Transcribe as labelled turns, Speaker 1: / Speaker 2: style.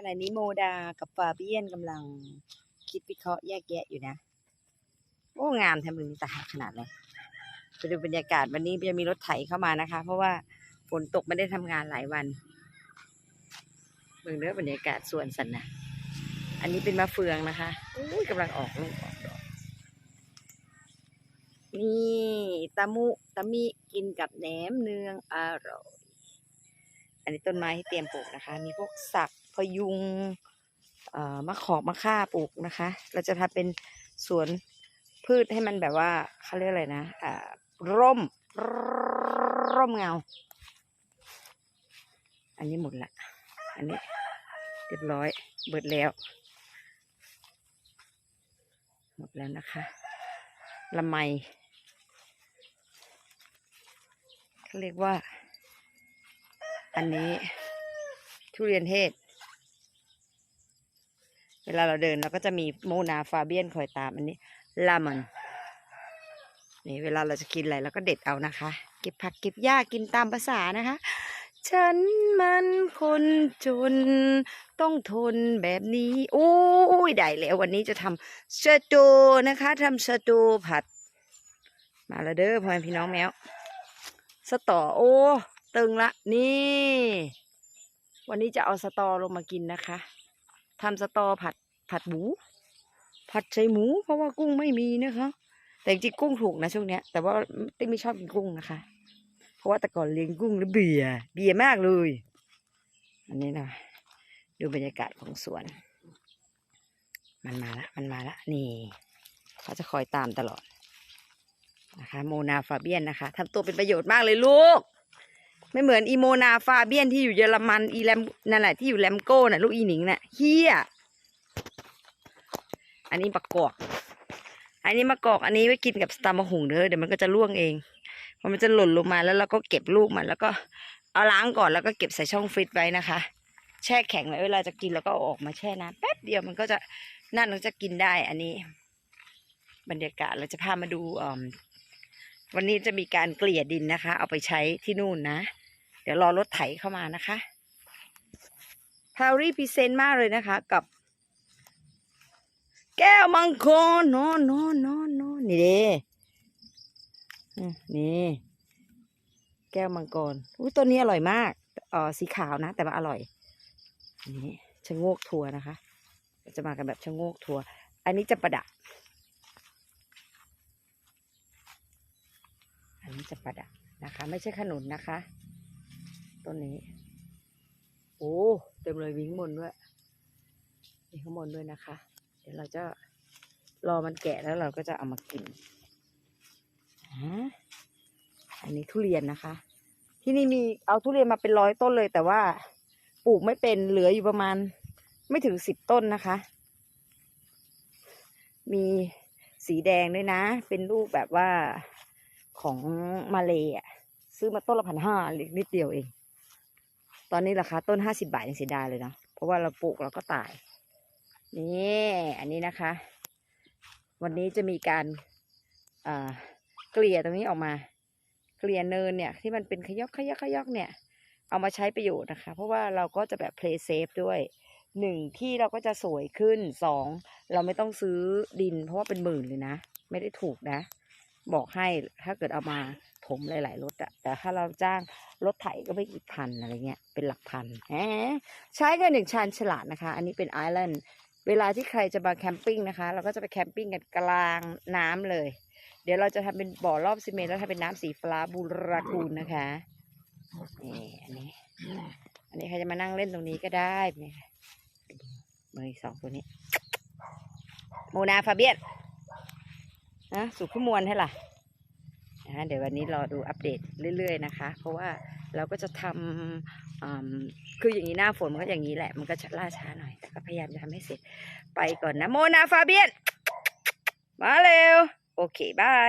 Speaker 1: ขณะนี้โมดากับฟาเบียนกำลังคิดวิเคราะห์แยกแยะอยู่นะ โอ้งามทนมึงตาขนาดเลยไปดูบรรยากาศวันนี้จะมีรถไถเข้ามานะคะ เพราะว่าฝนตกไม่ได้ทำงานหลายวันเบิ่งเด้อบรรยากาศส่วนสันนะอันนี้เป็นมะเฟืองนะคะอุ้ยกำลังออกลูกออกดอกนี่ตะมุตะมิกินกับแหนมเนืองอร่อย อันนี้ต้นไม้ที่เตรียมปลูกนะคะ มีพวกสักพยุงมะขอบมะข่าปลูกนะคะ เราจะทำเป็นสวนพืชให้มันแบบว่าเขาเรียกอะไรนะอ่าร่มร่มเงา อันนี้หมดละ อันนี้เรียบร้อยเบิดแล้ว หมดแล้วนะคะ ละไมเขาเรียกว่า อันนี้ทุเรียนเทศ เวลาเราเดินเราก็จะมีโมนาฟาเบียนคอยตามอันนี้ลามอนนี่เวลาเราจะกินอะไรเราก็เด็ดเอานะคะ เก็บผักเก็บหญ้ากินตามภาษานะคะ ฉันมันคนจน ต้องทนแบบนี้โอ้ยได้แล้ววันนี้จะทำสตูนะคะทำสตูผัด มาล้วเด้อพ่อแม่พี่น้องแมวสตอโอ้ ตึงละนี่ วันนี้จะเอาสตอลงมากินนะคะทำสตอผัดผัดหมูผัดใส่หมู เพราะว่ากุ้งไม่มีนะคะ แต่จริงกุ้งถูกนะช่วงเนี้ย แต่ว่าติ๊กไม่ชอบกินกุ้งนะคะ เพราะว่าแต่ก่อนเลี้ยงกุ้งแล้วเบื่อเบื่อมากเลย อันนี้นะดูบรรยากาศของสวน มันมาละมันมาละนี่เขาจะคอยตามตลอดนะคะ โมนาฟาเบียนนะคะทำตัวเป็นประโยชน์มากเลยลูก ไม่เหมือนอีโมนาฟาเบียนที่อยู่เยอรมันอีแลมนั่นแหละที่อยู่แลมโก้น่ะลูกอีหนิงน่ะเฮียอันนี้ประกอบอันนี้มะกอกอันนี้ไว้กินกับสตาร์มะหุงเด้อเดี๋ยวมันก็จะร่วงเองพอมันจะหล่นลงมาแล้วเราก็เก็บลูกมัน แล้วก็เอาล้างก่อนแล้วก็เก็บใส่ช่องฟรีซไว้นะคะ แช่แข็งไว้เวลาจะกินแล้วก็ออกมาแช่น้ำแป๊บเดียวมันก็จะนั่นมันจะกินได้อันนี้ บรรยากาศเราจะพามาดูอ่า วันนี้จะมีการเกลี่ยดินนะคะ เอาไปใช้ที่นู่นนะ เดี๋ยวรอรถไถเข้ามานะคะพาวรี่พรีเซนต์มากเลยนะคะ กับ แก้วมังกรนอนนอนนอนนอนนี่เด้อืมนี่ แก้วมังกรอุ้ยตัวนี้อร่อยมากเออสีขาวนะ แต่ว่าอร่อยนี่ชะโงกทัวนะคะ จะมากันแบบชะโงกทัว อันนี้จะประดับ อันนี้ จะประดับนะคะ ไม่ใช่ขนุนนะคะ ต้นนี้ โอ้เต็มเลยวิ่งมนด้วยมีข้างบนด้วยนะคะ เดี๋ยวเราจะรอมันแกะแล้วเราก็จะเอามากินอันนี้ทุเรียนนะคะ ที่นี่มีเอาทุเรียนมาเป็นร้อยต้นเลย แต่ว่าปลูกไม่เป็นเหลืออยู่ประมาณ ไม่ถึงสิบต้นนะคะ มีสีแดงด้วยนะ เป็นลูกแบบว่า ของมาเลยอะซื้อมาต้นละพันห้าเล็กนิดเดียวเอง ตอนนี้ราคาต้นห้าสิบาทยังเสียดายเลยเนาะเพราะว่าเราปลูกเราก็ตาย นี่อันนี้นะคะ วันนี้จะมีการเกลี่ยตรงนี้ออกมา เกลี่ยเนินเนี่ย ที่มันเป็นขยอกขยอกขยอกเนี่ย เอามาใช้ประโยชน์นะคะ เพราะว่าเราก็จะแบบ play safe ด้วยหนึ่งที่เราก็จะสวยขึ้นสองเราไม่ต้องซื้อดิน เพราะว่าเป็นหมื่นเลยนะ ไม่ได้ถูกนะ บอกให้ถ้าเกิดเอามาถมหลายๆรถอะแต่ถ้าเราจ้างรถไถก็ไม่กี่พันอะไรเงี้ยเป็นหลักพันแหมใช้กันหนึ่งชานฉลาดนะคะ อันนี้เป็นไอแลนด์เวลาที่ใครจะมาแคมปิ้งนะคะ เราก็จะไปแคมปิ้งกันกลางน้ำเลย เดี๋ยวเราจะทำเป็นบ่อรอบซีเมนต์แล้วทำเป็นน้ำสีฟ้าบูรากูลนะคะนี่อันนี้ อันนี้ใครจะมานั่งเล่นตรงนี้ก็ได้นี่ค่ะเบอร์สองตัวนี้โมนาฟาเบียน นะสุขมวลให้ล่ะนะเดี๋ยววันนี้รอดูอัปเดตเรื่อย ๆ นะคะ เพราะว่าเราก็จะทำคืออย่างนี้หน้าฝนมันก็อย่างนี้แหละ มันก็จะล่าช้าหน่อย แต่ก็พยายามจะทำให้เสร็จ ไปก่อนนะโมนาฟาเบียน มาเร็ว โอเค บาย